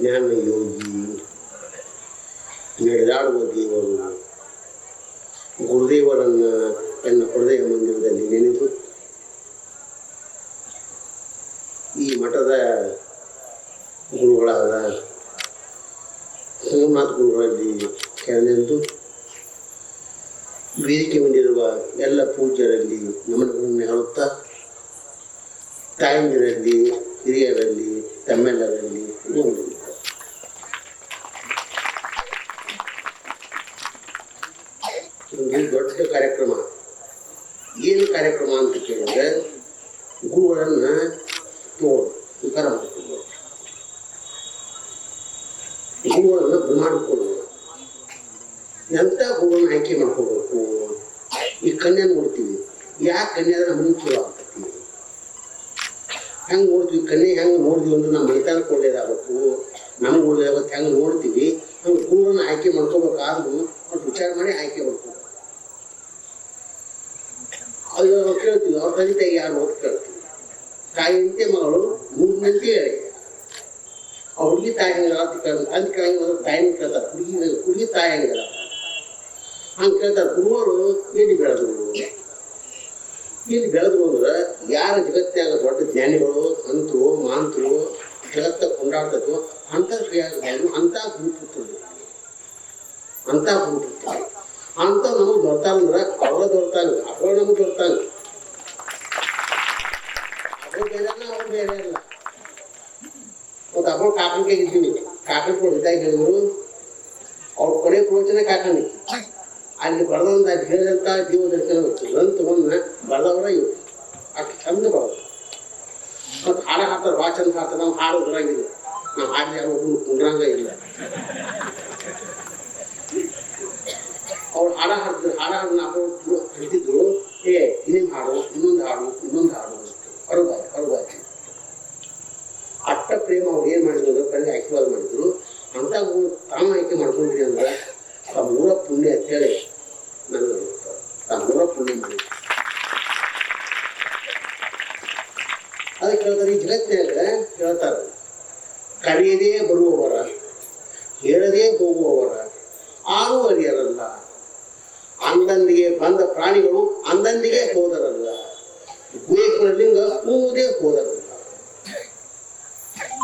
ಜ್ಞಾನ ಯೋಗಿ ನಡೆದಾಡುವ ದೇವರನ್ನ, ಗುರುದೇವರನ್ನ ತನ್ನ ಹೃದಯ ಮಂದಿರದಲ್ಲಿ ನೆನೆದು, ಈ ಮಠದ ಗುರುಗಳಾದ ಸೋಮನಾಥ್ ಗುರುಗಳಲ್ಲಿ ಕೆಳನೆಂದು ವೇದಿಕೆ ಹೊಂದಿರುವ ಎಲ್ಲ ಪೂಜ್ಯರಲ್ಲಿ ನಮನಗಳನ್ನು ಹೇಳುತ್ತಾ, ತಾಯಂದಿರಲ್ಲಿ, ಹಿರಿಯರಲ್ಲಿ, ತಮ್ಮೆಲ್ಲರಲ್ಲಿ ಒಂದು ಕಾರ್ಯಕ್ರಮ? ಏನು ಕಾರ್ಯಕ್ರಮ ಅಂತ ಕೇಳಿದ್ರೆ, ಗುರುಗಳನ್ನ ತೋಡು ಸ್ವೀಕಾರ ಮಾಡ್ಕೊಂಡು ಗುರುಗಳನ್ನ ಮಾಡಿಕೊಂಡು ಎಂಥ ಗುರುಗಳನ್ನ ಆಯ್ಕೆ ಮಾಡ್ಕೋಬೇಕು? ಈ ಕನ್ಯೆ ನೋಡ್ತೀವಿ. ಯಾಕೆ ಕನ್ಯಾದ ನಮಗೆ ಚಲೋ ಆಗ್ತೈತಿ? ಹೆಂಗೆ ನೋಡ್ತೀವಿ? ಕನ್ಯೆ ಹೆಂಗೆ ನೋಡ್ತೀವಿ ಅಂದ್ರೆ ನಮ್ಮ ಮೈತಾನಕ್ಕೆ ಒಳ್ಳೇದಾಗಬೇಕು. ನಮ್ಗೆ ಒಳ್ಳೇದಾಗುತ್ತೆ, ಹೆಂಗೆ ನೋಡ್ತೀವಿ. ಹಂಗೆ ಗುರುಗಳನ್ನ ಆಯ್ಕೆ ಮಾಡ್ಕೋಬೇಕಾದ್ರೂ ವಿಚಾರ ಮಾಡಿ ಆಯ್ಕೆ ಮಾಡ್ಕೋಬೇಕು. ಅದು ಕೇಳ್ತೀವಿ ಅವ್ರ ತಂದೆ ತಾಯಿ ಯಾರು ಅಂತ ಕೇಳ್ತೀವಿ ತಾಯಿಯಂತೆ ಮಗಳು ಮೂರನಂತೆ ಹೇಳಿ. ಆ ಹುಡುಗಿ ತಾಯಿ ಹಂಗಲ್ಲ ಅಂತ ಕೇಳ್ತಾರೆ. ಒಂದು ಕೇಳಂಗಿಲ್ಲ ತಾಯಿನ ಕೇಳ್ತಾರೆ. ಹುಡುಗಿ ಹುಡುಗಿ ತಾಯಿ ಹಂಗಲ್ಲ ಹಂಗೆ ಕೇಳ್ತಾರೆ. ಗುರುವರು ಎಲ್ಲಿ ಬೆಳೆದ್ರು? ಇಲ್ಲಿ ಬೆಳೆದ್ರು ಅಂದ್ರೆ ಯಾರ ಜಗತ್ತಿನಾಗ ದೊಡ್ಡ ಜ್ಞಾನಿಗಳು ಅಂತರು ಮಾಂತರು, ಜಗತ್ತ ಕೊಂಡಾಡ್ತದೋ ಅಂತ ಕ್ರಿಯಾ ಅಂತ ಗುರುಪುತ್ರರು. ಅಂತ ಗುರುಪುತ್ರರು. ಅಂತ ನಮಗೆ ದೊಡ್ತಾನಂದ್ರ ಅವಳ ದೊಡ್ತಾನ ಅವಳ ನಮಗೆ ದೊಡ್ತಾನ ಅವ್ರು ಬೇರೆ ಅವ್ರು ಬೇರೆ ಅಲ್ಲ. ಮತ್ತು ಅಪ್ಪ ಕಾಕನಿಗೆ ಇದ್ದೀವಿ ಕಾಕನ ಕೊಡ್ತಾ ಹೇಳಿದ್ರು, ಅವ್ರ ಕೊನೆ ಪ್ರವಚನ ಕಾಕನಿ ಅಲ್ಲಿ ಬರೆದಂತ ಅಲ್ಲಿ ಹೇಳಿದಂತ ಜೀವ ದರ್ಶನ ಗ್ರಂಥವನ್ನ ಬರೆದವರ ಇವು ಅಷ್ಟು ಚಂದ ಬರೋದು ಮತ್ತು ಹಾಡ ಹಾಡ್ತಾರೆ ಭಾಳ ಚಂದ ಹಾಡ್ತಾರೆ ನಾವು ಹಾಡು ಬರಂಗಿಲ್ಲ. ನಾವು ಹಾಡಿ ಯಾರು ಒಬ್ಬರು ಕುಂಡ್ರಂಗ ಇಲ್ಲ. ಅವ್ರು ಹಾಡ ಹಾಡ್ತಿದ್ರು ಹಾಡ ಹಾಡು ನಾವು ಹೇಳ್ತಿದ್ರು ಏ, ಇನ್ನೊಂದು ಹಾಡು ಇನ್ನೊಂದು ಹಾಡು ಇನ್ನೊಂದು ಹಾಡು ಹೊರಬಾಯಿ ಹೊರಬಾಯಿ ಅಟ್ಟ ಪ್ರೇಮ ಅವ್ರು ಏನು ಮಾಡಿದ್ರು ಕಣ್ಣಿಗೆ ಆಶೀರ್ವಾದ ಮಾಡಿದ್ರು. ಅಂತ ತಾವು ಆಯ್ಕೆ ಮಾಡ್ಕೊಂಡ್ರಿ ಅಂದ್ರೆ ಆ ಮೂರ ಪುಣ್ಯ ಅಂತೇಳಿ ನನಗೆ. ಆ ಮೂರ ಪುಣ್ಯ ಮಾಡಿ. ಅದಕ್ಕೆ ಹೇಳ್ತಾರೆ ಈ ಜಗತ್ತಿನಾಗ ಹೇಳ್ತಾರೆ ಕರೆಯದೇ ಬರುವವರ, ಹೇಳದೇ ಹೋಗುವವರ, ಆರು ಅರಿಯರಲ್ಲ ಅಂದಂದಿಗೆ ಬಂದ ಪ್ರಾಣಿಗಳು ಅಂದಂದಿಗೆ ಹೋದರಲ್ಲ. ಲಿಂಗ ಕೂವುದೇ ಹೋದರಲ್ಲ.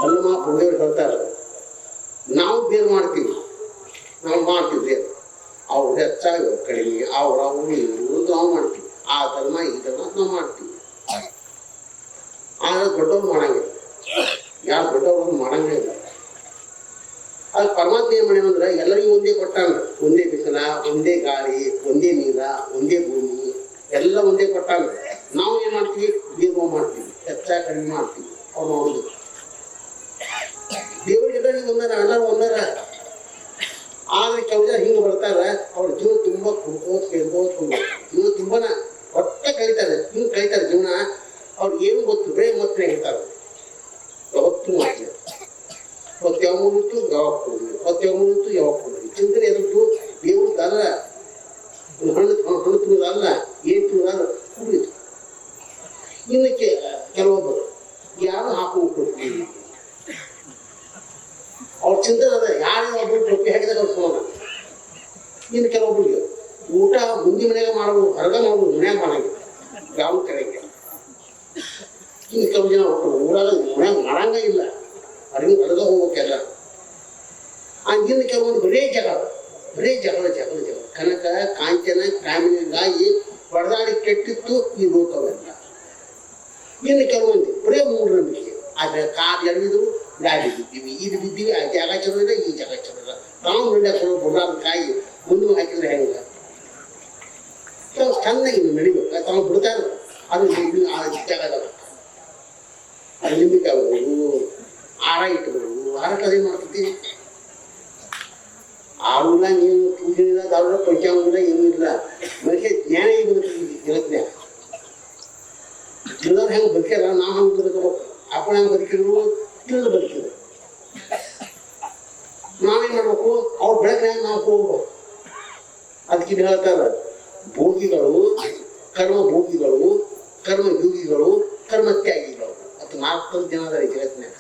ಅಲ್ಲಮ್ಮ ಹೇಳ್ತಾರೆ, ನಾವು ಬೇರ್ ಮಾಡ್ತೀವಿ. ನಾವು ಮಾಡ್ತೀವಿ ಬೇರ್ ಅವ್ರು ಹೆಚ್ಚಾಗಿ ಕಡಿಮೆ ಅವ್ರ ಅವ್ರು ಇವರು ನಾವು ಮಾಡ್ತೀವಿ. ಆ ಧರ್ಮ, ಈ ಧರ್ಮ ನಾವು ಮಾಡ್ತೀವಿ. ಆದ್ರೆ ದೊಡ್ಡವ್ರು ಮಾಡಂಗಿಲ್ಲ. ಯಾರು ದೊಡ್ಡವ್ರು ಮಾಡಂಗೇ ಇಲ್ಲ ಅದು ಪರಮಾತ್ಮ ಏನ್ ಮಾಡ್ಯಾನ ಅಂದ್ರೆ ಎಲ್ಲರಿಗೂ ಒಂದೇ ಕೊಟ್ಟಾನ. ಒಂದೇ ಬಿಸಿಲ, ಒಂದೇ ಗಾಳಿ, ಒಂದೇ ನೀರ, ಒಂದೇ ಭೂಮಿ, ಎಲ್ಲ ಒಂದೇ ಕೊಟ್ಟಾನ. ನಾವು ಏನ್ ಮಾಡ್ತೀವಿ? ದೇವ ಮಾಡ್ತೀವಿ. ಹೆಚ್ಚ ಕಡಿಮೆ ಮಾಡ್ತೀವಿ. ಅವ್ರು ನೋಡುದು. ದೇವ್ರ ಜನರಿಗೆ ಒಂದರ, ಎಲ್ಲರೂ ಒಂದರ. ಆದ್ರೆ ಕೆಲವು ಜನ ಹಿಂಗೆ ಬರ್ತಾರ, ಅವ್ರ ಜೀವ ತುಂಬಾ ಕುಡ್ಕೋತ್, ಕೇಳ್ಕೋತ್ ತುಂಬಾ ಜೀವ ತುಂಬಾನ ಹೊಟ್ಟೆ ಕಲಿತಾರೆ ಹಿಂಗೆ ಕಲಿತಾರೆ ಜೀವನ. ಅವ್ರಿಗೆ ಏನು ಗೊತ್ತು ಬೇ ಮತ್ತೆ ಹೇಳ್ತಾರೆ ಯಾವತ್ತೂ ಹೊತ್ತು ಯಾವ ಮುಗಿತು ಯಾವಾಗ ಕೊಡಲಿ ಹೊತ್ತು ಯಾವ ಮುಗಿತು ಯಾವಾಗ ಚಿಂತನೆ ಎದುರು ಅಲ್ಲ ಒಂದು ಹಣ್ಣು ಹಣ್ಣು ತಿನ್ನೋದಲ್ಲ ಏನು ತಿನ್ನೋದಲ್ಲ ಕುಡಿದು ಇನ್ನು ಕೆ ಕೆಲವೊಬ್ಬರು ಯಾರು ಹಾಕೊಂಡು ಅವ್ರ ಚಿಂತನೆ ಅದ ಯಾರು ಒಬ್ಬರು ಟೊಪ್ಪಿ ಹಾಕಿದಾಗ ಅವ್ರು ಸೋನ ಇನ್ನು ಕೆಲವೊಬ್ಬರಿಗೆ ಊಟ, ಮುಂದಿ ಮನೆಯಾಗ ಮಾಡ್ಬೋದು ಹೊರಗ ಮಾಡ್ಬೋದು ಮನ್ಯಾಗ ಮಾಡಂಗಿಲ್ಲ. ಯಾವ ಕಡೆಗೆ ಇನ್ನು ಕೆಲವು ಜನ ಊರಾಗ ಮನ್ಯಾಗ ಮಾಡಂಗ ಇಲ್ಲ. ಹೊರಗೆ ಹೊರಗ ಹೋಗ್ಬೇಕೆಲ್ಲ? ಇನ್ನು ಕೆಲವೊಂದು ಬರೇ ಜಗಳ, ಬರೀ ಜಗಳ ಜಗಳ ಜಗಳ. ಕನಕ, ಕಾಂಚನ ಕಾಮಿನಿಗಾಗಿ ಹೊಡೆದಾಡಿ ಕೆಟ್ಟಿತ್ತು ಈ ಲೋಕವೆಲ್ಲ. ಇನ್ನು ಕೆಲವೊಂದು ಬರೇ ಮೂಢನಂಬಿಕೆ. ಆದ್ರೆ ಕಾರ್ ಎಳೆದಿದ್ರು ಗಾಡಿ ಬಿದ್ದೀವಿ ಇದು ಬಿದ್ದೀವಿ, ಆ ಜಾಗ ಚಲೋ ಈ ಜಾಗ ಚಲೋ ತಾವು ನಡ್ಯಾಕ ಬುಡಾದ ಕಾಯಿ ಮುಂದೆ ಹಾಕಿದ್ರೆ ಹೆಂಗ? ತಾವು ಚೆನ್ನಾಗಿ ನಡಿಬೇಕು, ತಾವು ಬಿಡ್ತಾರೆ ಅದು ಆ ಜಾಗದಾಗ ಅಲ್ಲಿ ನಿಂಬಿಕೆ ಆರ ಇಟ್ಬೋದು ಆರ ಅದೇ ಮಾಡ್ತೀವಿ ಆವಿಲ್ಲ ನೀವು ಪೂಜೆ ಇಲ್ಲ ದಾವಲ್ಲ ಪಂಚಾಂಗ ಏನೂ ಇಲ್ಲ. ಮನುಷ್ಯ ಜ್ಞಾನ ಈಗ ಜಗತ್ನ್ಯಾಗ ತಿಳಿದವ್ರು ಹೆಂಗೆ ಬದುಕ್ಯಾರ? ನಾವು ಹಂಗೆ ಬದುಕಬೇಕು? ಅಪ್ಪ ಹೆಂಗೆ ಬದುಕಿದ್ರು? ತಿಳಿದು ಬದುಕಿದ್ರು. ನಾವೇನು ಮಾಡ್ಬೇಕು? ಅವ್ರ ಬೆಳಕಿನಾಗ ನಾವು ಹೋಗ್ಬೇಕು ಅದಕ್ಕೆ ಹೇಳ್ತಾರೆ, ಭೋಗಿಗಳು ಕರ್ಮ ಭೋಗಿಗಳು ಕರ್ಮ ಯೋಗಿಗಳು ಕರ್ಮ ತ್ಯಾಗಿಗಳು ಮತ್ತು ನಾಲ್ಕು ಜನ ಅದಾರೆ ಜಗತ್ತಿನಾಗ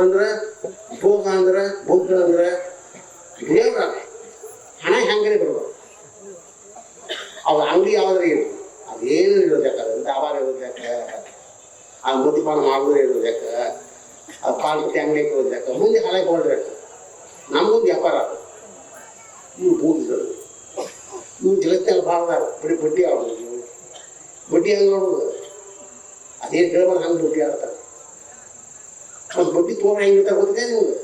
ಅಂದ್ರೆ ಭೋಗ ಭೋಗ ಅಂದ್ರೆ ಭೋಗ ಅಂದ್ರೆ ದೇವ್ರ ಹಣ ಹೆಂಗನೆ ಬರ್ಬೋದು ಅವ್ರ ಅಂಗಡಿ ಯಾವ್ದಾರ ಇರಲಿ ಅದೇನು ಇರೋದಕ್ಕೆ ದಾಬಾರ ಇರೋದಕ್ಕೆ ಆ ಮದ್ಯಪಾನ ಮಾಡೋದು ಇರೋದಕ್ಕೆ ಆ ಪಾಲ್ಪತಿ ಅಂಗಡಿ ಇರೋದಕ್ಕೆ ಮುಂದೆ ಹಳೆ ಕೊಡ್ಬೇಕು ನಮಗೊಂದು ವ್ಯಾಪಾರ ಅದು ಇವು ಭೂಮಿಗಳು ಇವು ಜಗತ್ತಲ್ಲಿ ಭಾಳ ಅದಾವ ಬರೀ ಬಡ್ಡಿ ಆಡೋದು ಇವು. ಬಡ್ಡಿ ಹಂಗೆ ನೋಡೋದು ಅದೇನು ಹೇಳ್ಬಾರ್ದು ಹಂಗೆ ಬಡ್ಡಿ ಆಡ್ತಾರೆ ಮತ್ತು ಬಡ್ಡಿ ತೋರ ಹೆಂಗಿರ್ತಾರೆ ಗೊತ್ತಿದೆ ನಿಮ್ಗೆ?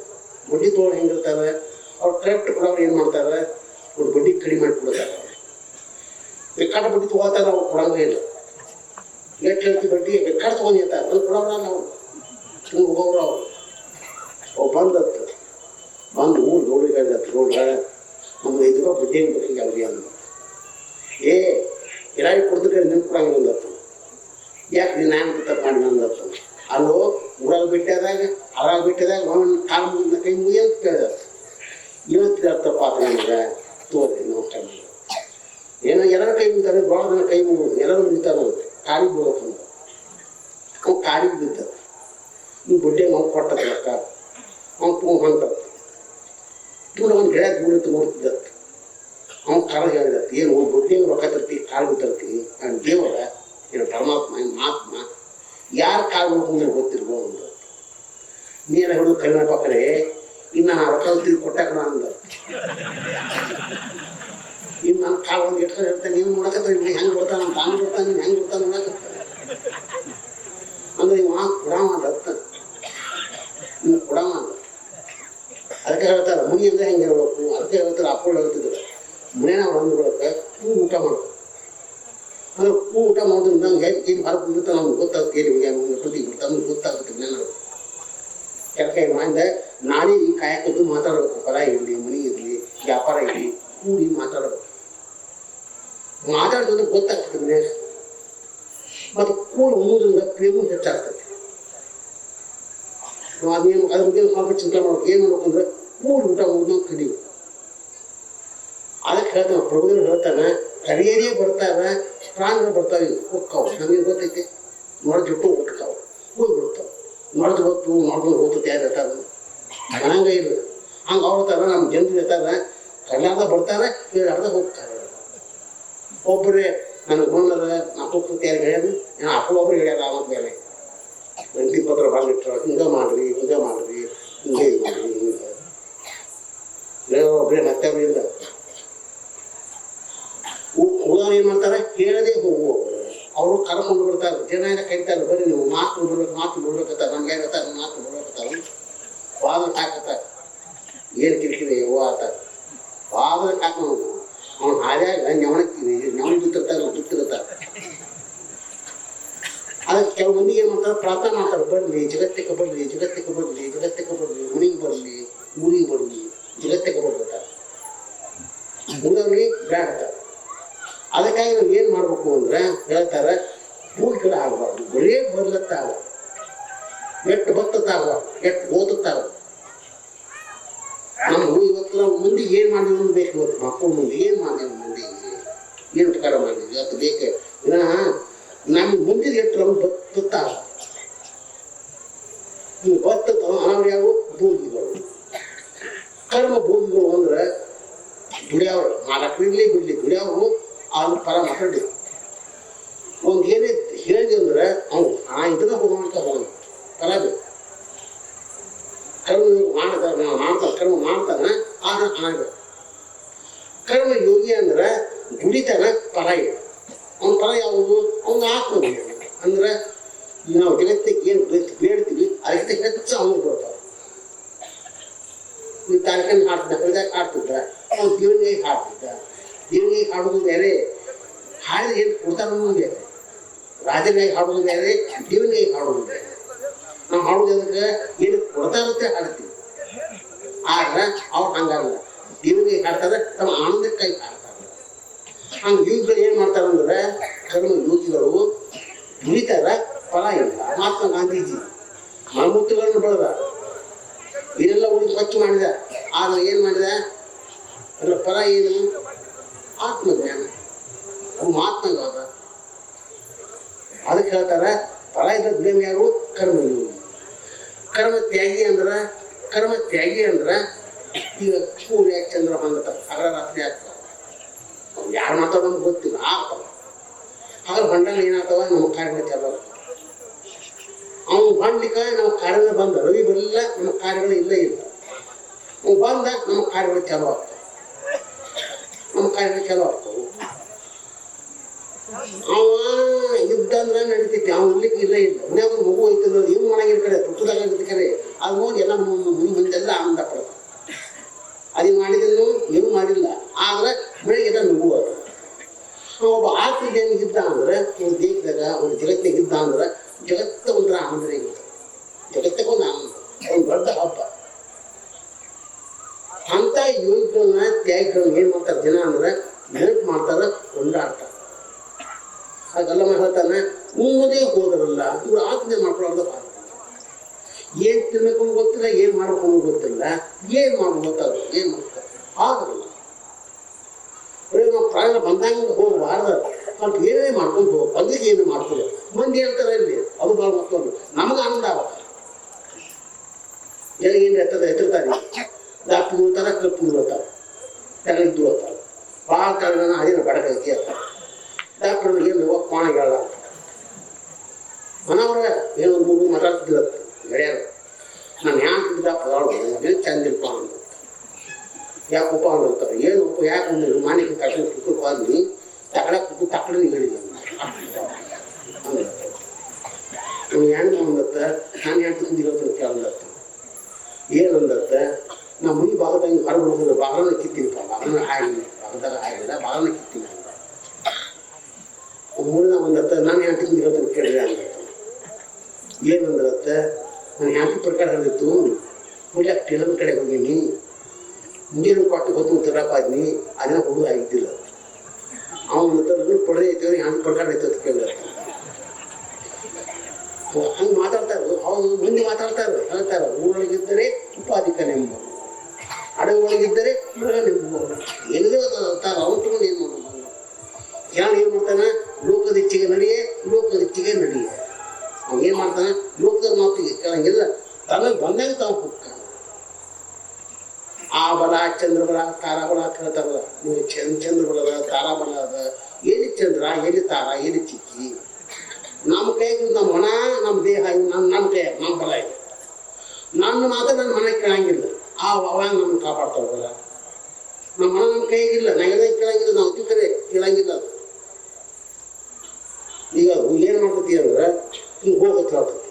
ಬಡ್ಡಿ ತೋರ ಹೆಂಗಿರ್ತಾರೆ ಅವ್ರು ಕರೆಕ್ಟ್ ಕೊಡೋರು ಏನು ಮಾಡ್ತಾರೆ ಅವ್ರು ಬಡ್ಡಿ ಕಡಿಮೆ ಮಾಡಿಕೊಡ್ತಾರೆ. ಬೇಕಾದ ಬಡ್ಡಿ ತಗೋತಾರೆ ಅವ್ರು ಕೊಡಂಗೇ ಇಲ್ಲ. ಎಷ್ಟು ಹೇಳ್ತೀವಿ ಬಡ್ಡಿ ಬೇಕಾದ ತಗೊಂಡಿರ್ತಾರೆ ಅದು ಕೊಡೋರಲ್ಲ ನಾವು ತುಂಬ ಹೋಗೋರು ಅವ್ರು. ಅವು ಬಂದತ್ತು ಬಂದು ಊರು ನೋಡಿದ ನೋಡ್ರ ನಮ್ಗೆ ಐದು ರೂಪಾಯಿ ಬಡ್ಡಿ ಹೆಂಗೆ ಬೇಕಿಗೆ ಅವ್ರಿಗೆ ಅಂದ ಏ ಇರಾಯಿ ಕೊಡ್ತಿದ್ರೆ ನಿಮ್ಗೆ ಕೊಡಂಗಿಲ್ಲ ಅಂದತ್ತು ಯಾಕೆ ನೀನು ನಾನು ತಪ್ಪು ಮಾಡಿ ಅಂದತ್ತು ಅಲ್ಲೋ ಊರಾಗ ಬಿಟ್ಟದಾಗ ಅವಾಗ ಬಿಟ್ಟದಾಗ ಅವನ ಕಾಲು ಮುಗಿದ ಕೈ ಮುಗಿಯೋದು ಅಂತ ಕೇಳಿದ. ಇವತ್ತು ತಪ್ಪ ಆತ ನಮ್ಗೆ ತೋರಿ ನಾವು ಏನು ಏನೋ ಎಲ್ಲರ ಕೈ ಮುಗಿತಾರೆ ಭಾಳ ಜನ ಕೈ ಮುಗಿದು ಎಲ್ಲರೂ ಮುಗಿತಾರೆ ಕಾಲಿಗೆ ಬೀಳೋಕಂದ ಅವ್ನು ಕಾಲಿಗೆ ಬಿದ್ದ ನೀವು ಬುಡ್ಡೆ ಮಗು ಕೊಟ್ಟದ ಲೆಕ್ಕ ಅವ್ನು ತೂ ಹೊಂಟ ಕೂಡ ಒಂದು ಗಿಡ ಬೀಳುತ್ತೆ ನೋಡ್ತಿದ್ದ ಅವ್ನು ಕಾಲ ಹೇಳಿದ, ಏನು ಬುಡ್ಡೆ ಬಡ್ಡೆ ರೊಕ್ಕ ತರ್ತಿ, ಕಾಲು ತರ್ತಿ. ನಾನು ದೇವರ ಏನು ಪರಮಾತ್ಮ ಏನು ಮಹಾತ್ಮ. ಯಾರು ಕಾಲು ನೋಡ್ಕೊಂಡ್ರೆ ಗೊತ್ತಿರ್ಬೋದು ಅಂದ ನೀರ ಹಿಡಿದು ಕಲ್ಲಿನ ಪಕ್ಕರೆ ಇನ್ನು ನಾ ರೊಕ್ಕ ತಿರುಗಿ ಕೊಟ್ಟಾಕ ಅಂದ ಇನ್ನು ನನ್ನ ಕಾಲು ಒಂದು ಇಟ್ಕೊಂಡು ಇರ್ತಾನೆ ನೀವು ನೋಡಕತ್ತ ಹೆಂಗೆ ಬರ್ತಾನೆ ನಮ್ಮ ತಾನು ಬರ್ತಾನೆ ನೀನು ಹೆಂಗೆ ಬರ್ತಾನೆ ನೋಡಕತ್ತ ಅಂದ್ರೆ ಇವ ಕೊಡವ ದತ್ತ ಇನ್ನು ಕೊಡವ ಅಂದ ಅದಕ್ಕೆ ಹೇಳ್ತಾರೆ ಮುನಿ ಅಂದ್ರೆ ಹೆಂಗೆ ಇರಬೇಕು ಅದಕ್ಕೆ ಹೇಳ್ತಾರೆ ಅಪ್ಪಳು ಹೇಳ್ತಿದ್ರು ಮನೇನ ಒಂದು ಬಿಡಕ್ಕೆ ಹೂ ಊಟ ಮಾಡ್ಬೇಕು ಅಂದ್ರೆ ಹೂ ಊಟ ಮಾಡೋದ್ರಿಂದ ನಮ್ಗೆ ಏನು ಹೊರಗೆ ಬಿಡುತ್ತೆ ನಮ್ಗೆ ಗೊತ್ತಾಗುತ್ತೆ ಏನು ಹಿಂಗೆ ಪ್ರತಿ ಬಿಡ್ತಾ ನಮ್ಗೆ ಗೊತ್ತಾಗುತ್ತೆ ಜ್ಞಾನ ಕೆಲಸ ಏನು ಮಾಡಿದೆ ನಾಳೆ ಈ ಕಾಯಕದ್ದು ಮಾತಾಡಬೇಕು ಹೊಲ ಇರಲಿ ಮನೆ ಇರಲಿ ವ್ಯಾಪಾರ ಇರಲಿ ಕೂಡಿ ಮಾತಾಡಬೇಕು ಮಾತಾಡೋದು ಗೊತ್ತಾಗ್ತದೆ ಮನ್ಯಾಗ ಮತ್ತು ಕೂಡಿ ಉಣ್ಣೋದ್ರಿಂದ ಪ್ರೇಮ ಹೆಚ್ಚಾಗ್ತದೆ ನಾವು ಅದೇನು ಅದ್ರ ಬಗ್ಗೆ ಸ್ವಲ್ಪ ಚಿಂತೆ ಮಾಡ್ಬೇಕು ಏನು ಮಾಡ್ಬೇಕು ಅಂದ್ರೆ ಕೂಡಿ ಊಟ ಮಾಡೋದು ಕಡಿಮೆ ಅದಕ್ಕೆ ಹೇಳ್ತಾನೆ ಪ್ರಭುಗಳು ಹೇಳ್ತಾನೆ ಕರಿಯರೇ ಬರ್ತಾವೆ ಪ್ರಾಣಿಗಳು ಬರ್ತಾವೆ ಹೋಗ್ತಾವೆ. ನಮಗೆ ಗೊತ್ತೈತೆ. ನೋಡ್ಬಿಟ್ಟು ಹೋಗ್ತಾವೆ ಹೋಗಿ ಬಿಡ್ತಾವೆ ನೋಡ್ದು ಗೊತ್ತು ನೋಡ್ಕೊಂಡು ಹೋಗ್ತದೆ ಯಾರು ಇರ್ತಾರೆ ಹಂಗೆ ಇಲ್ಲ ಹಂಗೆ ಅವ್ರತಾರ ನಮ್ಮ ಜನರು ಇರ್ತಾರೆ ಕರ್ನಾಟಕ ಬರ್ತಾರೆ ಅರ್ಧ ಹೋಗ್ತಾರೆ. ಒಬ್ಬರೇ ನನಗೆ ಬಂದದ ನಾಕು ಯಾರು ಹೇಳ್ಯಾರ ನಾನು ಅಪ್ಪಳು ಒಬ್ರು ಹೇಳ್ಯಾರ ಅವನ ಮೇಲೆ ಗಂಟಿ ಪತ್ರ ಬಂದಿಟ್ರು ಹಿಂಗೆ ಮಾಡ್ರಿ ಹಿಂಗೆ ಮಾಡ್ರಿ ಹಿಂಗೆ ಮಾಡ್ರಿ, ಹಿಂಗೆ ಒಬ್ಬರೇ ಮತ್ತೆ ಇಲ್ಲ. ಹುಡುಗರು ಏನು ಮಾಡ್ತಾರೆ? ಹೇಳದೆ ಹೋಗುವ ಅವರು ಕರ್ಕೊಂಡು ಬಿಡ್ತಾರೆ ಜನ ಏನ ಕರಿತಾರೆ ಬರೀ ನೀವು ಮಾತು ಬಿಡ್ಬೇಕು ಮಾತು ಬಿಡ್ಬೇಕತ್ತ ನಮ್ಗೆ ಹೇಳ್ತಾರೆ ಮಾತು ಬಿಡ್ಬೇಕತ್ತ ವಾದ ಹಾಕತ್ತಾರೆ ಏನು ಕಿರಿಕಿರಿ ಯವ್ವ ಆತ ವಾದ ಹಾಕ ಅವ್ನು. ಹಾದ್ಯಾಗ ನೆವಣಕ್ಕಿವಿ ನೆವಣ ಬಿತ್ತಿರ್ತಾರೆ ಬಿತ್ತಿರ್ತಾರೆ ಅದಕ್ಕೆ ಕೆಲವು ಮಂದಿ ಏನ್ ಮಾಡ್ತಾರೆ? ಪ್ರಾರ್ಥನೆ ಮಾಡ್ತಾರೆ. ಬರಲಿ ಜಗತ್ತಿಗೆ ಬರಲಿ ಜಗತ್ತಿಗೆ ಬರಲಿ ಜಗತ್ತಿಗೆ ಬರ್ಲಿ ಮನೆಗೆ ಬರಲಿ ಊರಿಗೆ ಬರಲಿ ಜಗತ್ತಿಗೆ ಬರ್ಬೇಕಾರೆ ಊರಲ್ಲಿ ಬೇಡ್ತಾರೆ ಅದಕ್ಕಾಗಿ ನಾವು ಏನು ಮಾಡಬೇಕು ಅಂದ್ರೆ ಹೇಳ್ತಾರೆ ಭೂಮಿಗಳ ಆಗಬಾರ್ದು ಬರೇ ಬರ್ಲತ್ತಾವ. ಎಟ್ಟು ಬತ್ತತ್ತಾವ. ಎಟ್ಟು ಓದುತ್ತಾವ. ನಮ್ಮ ಇವತ್ತು ನಾವು ಮುಂದೆ ಏನು ಮಾಡಿದ್ರು ಬೇಕು ಇವತ್ತು ಮಕ್ಕಳು ಮುಂದೆ ಏನು ಮಾಡಿದ್ರು ಮುಂದೆ? ಏನು ಉಪಕಾರ ಮಾಡಿದ್ವಿ ಇವತ್ತು ಬೇಕೆ? ವಿನಃ ನಮ್ಮ ಮುಂದಿನ ಎಷ್ಟು ನಮ್ಗೆ ಬತ್ತತ್ತಾವ. ನೀವು ಬತ್ತದ ಅವ್ರು ಯಾವ? ಭೂಮಿಗಳು. ಕರ್ಮ ಭೂಮಿಗಳು ಅಂದ್ರೆ ದುಡಿಯವರು. ನಾಲ್ಕು ಇರ್ಲಿ ಬಿಡ್ಲಿ. ದುಡಿಯವರು ಅವ್ನ ಪರ ಮಾತಾಡಿ ಅವ್ನಿಗೆ ಏನೇ ಹೇಳಿದೆ ಅಂದ್ರೆ ಅವ್ನು ಆ ಇದನ್ನ ಹೋಗೋಣ ಫಲ ಬೇಕು ಕರ್ಮ ಮಾಡ್ದ ಮಾಡ್ತಾನೆ ಕರ್ಮ ಮಾಡ್ತಾನ ಆಗ ಆಗ ಕರ್ಮ ಯೋಗಿ ಅಂದ್ರೆ ದುಡಿತಾನ ಪರ ಇಲ್ಲ ಅವ್ನ ಪರ ಯಾವುದು? ಅವ್ನ ಆತ್ಮ ಅಂದ್ರೆ ನಾವು ಜಗತ್ತಿಗೆ ಏನು ಬೇಡ್ತೀವಿ, ಅದಕ್ಕಿಂತ ಹೆಚ್ಚು ಅವನು ಕೊಡ್ತಾವೆ ಈ ತಾರಕನ್ ಹಾಡ್ತಿದ್ದ ಹೃದಯ ಹಾಡ್ತಿದ್ದ, ಅವ್ನು ದೇವನಿಗೆ ಹಾಡ್ತಿದ್ದ. ದೇವನಿಗೆ ಹಾಡೋದು ಬೇರೆ ಹಾಡಿದ ಏನು ಕೊಡ್ತಾರ ಬೇರೆ ರಾಜನಿಗೆ ಹಾಡೋದು ಬೇರೆ ದೇವನಿಗೆ ಹಾಡೋದು ಬೇರೆ ನಾವು ಹಾಡೋದು ಅದಕ್ಕೆ ಏನು ಕೊಡ್ತಾ ಇರುತ್ತೆ ಹಾಡ್ತೀವಿ ಆದ್ರೆ ಅವ್ರು ಹಂಗಲ್ಲ. ದೇವನಿಗೆ ಹಾಡ್ತಾರೆ, ತಮ್ಮ ಆನಂದಕ್ಕಾಗಿ ಹಾಡ್ತಾರೆ. ಹಂಗೆ ಏನ್ ಏನು ಮಾಡ್ತಾರಂದ್ರೆ ಕರ್ಮ ಯೋಗಿಗಳು ದುಡಿತಾರ ಫಲ ಇಲ್ಲ. ಮಹಾತ್ಮ ಗಾಂಧೀಜಿ ಮಲಮೂತ್ರಗಳನ್ನು ಬೆಳೆದ. ಇದೆಲ್ಲ ಉಳಿ ಸ್ವಚ್ಛ ಮಾಡಿದ. ಆದ್ರೆ ಏನು ಮಾಡಿದ? ಅದರ ಫಲ ಏನು? ಆತ್ಮಜ್ಞಾನ ಅದು ಮಹಾತ್ಮವಾದ ಅದಕ್ಕೆ ಹೇಳ್ತಾರೆ ಫಲ ಇದ್ದ ಜ್ಞಾನ ಯಾರು? ಕರ್ಮ ಕರ್ಮ ತ್ಯಾಗಿ ಅಂದ್ರೆ, ಕರ್ಮ ತ್ಯಾಗಿ ಅಂದ್ರ, ಈಗ ಸೂರ್ಯ, ಚಂದ್ರ ಬಂದತ ಹಗಲ ರಾತ್ರಿ ಆಗ್ತಾವ ಯಾರು ಮಾತಾಡೋದು ಗೊತ್ತಿಲ್ಲ ಆಗ್ತಾವ ಆಗ ಬಂಡಲ್ ಏನಾಗ್ತಾವ? ನಮ್ಮ ಕಾರ್ಯಗಳು ಚಾಲು ಅವ್ನು ಬಂಡ್ಲಿಕ್ಕ ನಮ್ಮ ಕಾರ್ಯಗಳು ಬಂದ. ರವಿ ಬರಲಿಲ್ಲ ನಮ್ಮ ಕಾರ್ಯಗಳು ಇಲ್ಲೇ ಇಲ್ಲ ಅವ್ನು ಬಂದ, ನಮ್ಮ ಕಾರ್ಯಗಳು ಚಾಲು ಆಗ್ತಾವ. ನಮ್ಮ ಕಾರ್ಯಗಳು ಚಾಲು ಆಗ್ತಾವ. ಅವ ಯುದ್ಧ ಅಂದ್ರೆ ನಡೀತೈತಿ, ಅವ್ನು ಇರ್ಲಿಕ್ಕೆ ಇಲ್ಲ ಇಲ್ಲ. ಮನ್ಯಾಗ ಮಗು ಐತದ ಮಾಡಂಗಿಲ್ಲ ಕಡೆ ತುಟ್ಟದಾಗ ಇರ್ತದೆ ಕರೆ ಅದು ನೋಡಿ ಎಲ್ಲ ಮುಂದೆ ಮುಂದೆಲ್ಲ ಆನಂದ ಪಡ್ತಾವ ಅದು ಮಾಡಿದ್ರು ಏನು ಮಾಡಿಲ್ಲ ಆದ್ರೆ ಬೆಳಿಗ್ಗೆ ನಗು ಅದು ಒಬ್ಬ ಆತ್ಮದೇವನಿಗೆ ಇದ್ದ ಅಂದ್ರೆ ಒಂದು ದೇಶದಾಗ ಒಂದು ಜಗತ್ತಿನಾಗ ಇದ್ದ ಅಂದ್ರೆ ಜಗತ್ತ ಒಂಥರ ಆನಂದನೇ ಇರುತ್ತೆ ಜಗತ್ತಕ್ಕೊಂದು ಆನಂದ ಒಂದು ದೊಡ್ಡ ಹಬ್ಬ ಅಂತ ಯೋಗಿಗಳನ್ನ ತ್ಯಾಗಿಗಳನ್ನ ಏನ್ ಮಾಡ್ತಾರೆ ಜನ ಅಂದ್ರೆ ನೆನಪು ಮಾಡ್ತಾರ ಕೊಂಡಾಡ್ತಾರ ಹಾಗೆಲ್ಲ ಹೇಳ್ತಾನೆ ಉಮ್ಮದೇ ಹೋದ್ರಲ್ಲ ಇವ್ರು ಆತ್ಮೀಯ ಮಾಡ್ಕೊಳ್ಳೋದು ಭಾಳ ಏನ್ ತಿನ್ಬೇಕು ಅನ್ನೋ ಗೊತ್ತಿಲ್ಲ ಏನ್ ಮಾಡ್ಬೇಕು ಅನ್ನೋ ಗೊತ್ತಿಲ್ಲ ಏನ್ ಮಾಡ್ಬೇಕು ಗೊತ್ತಾಗ ಏನ್ ಮಾಡ್ತಾರೆ ಆಗಲ್ಲ ಬರೀ ನಾವು ಪ್ರಾಣ ಬಂದಂಗ ಹೋಗಬಾರ್ದ ಸ್ವಲ್ಪ ಏನೇ ಮಾಡ್ಕೊಂಡು ಹೋಗ ಬಂದಿಗೆ ಏನು ಮಾಡ್ಕೊಂಡು ಮಂದಿ ಹೇಳ್ತಾರೆ ಇಲ್ಲಿ ಅದು ಭಾಳ ಮತ್ತೊಂದು ನಮಗೆ ಆನಂದ ಆಗ ಏನು ಎತ್ತದ ಎತ್ತಿರ್ತಾರೆ ದಪ್ಪ ಉಳ್ತಾರ ಕಪ್ಪು ಉಳ್ತಾರ ತೆಳಗಿದ್ದು ಉಳ್ತಾರ ಭಾಳ ತೆಳಗನ ಅದೇನು ಬಡಕ ಕೇಳ್ತಾರೆ ಡಾಕ್ಟರ್ಗೆ ಏನು ಕೋಣ ಹೇಳಲ್ಲ ಮನವರ ಏನೋ ಒಂದು ಮಗು ಮಾತಾಡ್ತಿದ್ದ ಗೆಳೆಯರು ನಾನು ಹ್ಯಾಂಗ ದಪ್ಪ ಅದಾಳು ಚಂದಿಲ್ಪ ಅಂತ ಯಾಕಪ್ಪ ಅಂದಿರ್ತಾರೆ ಏನು ಉಪ್ಪ ಯಾಕೆ ಒಂದು ಮಾನಿಗೆ ಕಟ್ಕೊಂಡು ಕುಕ್ಕಕ್ಕೆ ಬಂದು ತಕಡ ಕುಕ್ಕು ತಕಡ ಹೇಳಿಲ್ಲ ಅವ್ನು ಹೆಣ್ಣು ಅಂದತ್ತ ನಾನು ಹೆಣ್ಣು ತಿಂದಿರೋದು ಕೇಳಂದತ್ತ ಏನಂದತ್ತ ನಾ ಮನಿ ಭಾಗದಾಗ ಹೊರಗೆ ಹೋಗಿದ್ರೆ ಬಾಗಲನ್ನ ಕಿತ್ತೀನಿಪ್ಪ ಬಾಗಲನ್ನ ಆಗಿಲ್ಲ ಭಾಗದಾಗ ಆಗಿಲ್ಲ ಬಾಗಲನ್ನ ಕಿತ್ತೀನಿ ಅಂದ ಮೂರನ ಒಂದತ್ತ ನಾನು ಹೆಣ್ಣು ತಿಂದಿರೋದನ್ನ ಕೇಳಿದೆ ಅಂದತ್ತ ಏನಂದ್ರತ್ತ ನಾನು ಹ್ಯಾಂಟಿ ಪ್ರಕಾರ ಹೇಳಿತ್ತು ಪೂಜಾಕ್ ಟೇಲರ್ ಕಡೆ ಹೋಗೀನಿ ಮುಂಜಾನೆ ಕೊಟ್ಟು ಹೊತ್ತು ತರಪಾದ್ನಿ ಅದನ್ನ ಹುಡುಗ ಆಗಿದ್ದಿಲ್ಲ ಅವನ ಹತ್ರ ಪಡೆದ ಐತೆ ಹ್ಯಾಂಟಿ ಪ್ರಕಾರ ಐತೆ ಅಂತ ಕೇಳಿದ ಹಂಗೆ ಮಾತಾಡ್ತಾರೆ ಅವ್ರು ಮುಂದೆ ಮಾತಾಡ್ತಾರೆ ಹೇಳ್ತಾರೆ ಊರೊಳಗಿದ್ದರೆ ಉಪಾಧಿಕನೆಂಬ ಅಡವಿ ಒಳಗಿದ್ದರೆ ಮೃಗನೆಂಬುವವರು ಏನಿದೆ ತಾರ ಅವ್ನು ತಗೊಂಡು ಏನು ಮಾಡೋದು ಯಾರು ಏನು ಮಾಡ್ತಾನೆ ಲೋಕದ ಇಚ್ಛೆಗೆ ನಡೆಯೇ ಲೋಕದ ಇಚ್ಛೆಗೆ ನಡೆಯೇ ಅವ್ನು ಏನು ಮಾಡ್ತಾನೆ ಲೋಕದ ಮಾತಿಗೆ ಕೇಳಂಗಿಲ್ಲ ತನಗೆ ಬಂದಾಗ ತಾವು ಹೋಗ್ತಾನೆ ಆ ಬಲ ಚಂದ್ರಬಲ ತಾರಾಬಲ ಅಂತ ಹೇಳ್ತಾರಲ್ಲ ನೀವು ಚಂದ್ರ ಚಂದ್ರಬಲದ ತಾರಾಬಲ ಅದ ಎಲ್ಲಿ ಚಂದ್ರ ಎಲ್ಲಿ ತಾರ ಎಲ್ಲಿ ಚಿಕ್ಕಿ ನಮ್ಮ ಕೈಗೆ ನಮ್ಮ ಹಣ ನಮ್ಮ ದೇಹ ಇವು ನನ್ನ ನಮ್ಮ ಕೈ ನಮ್ಮ ಬಲ ಇದೆ ನನ್ನ ಮಾತ್ರ ನನ್ನ ಮನೆಗೆ ಕೇಳಂಗಿಲ್ಲ ಆ ಅವಾಗ ನಮ್ಮನ್ನು ಕಾಪಾಡ್ತಾವಲ್ಲ ನಮ್ಮ ಮನ ನಮ್ಮ ನಗದೇ ಕೇಳಂಗಿಲ್ಲ, ನಾವು ತಿಕ್ಕರೆ ಕೇಳಂಗಿಲ್ಲ ಅದು. ಈಗ ಏನು ಮಾಡ್ತೀವಿ ಅಂದ್ರೆ ಹಿಂಗೆ ಹೋಗತ್ತೆ ಹೇಳ್ತದೆ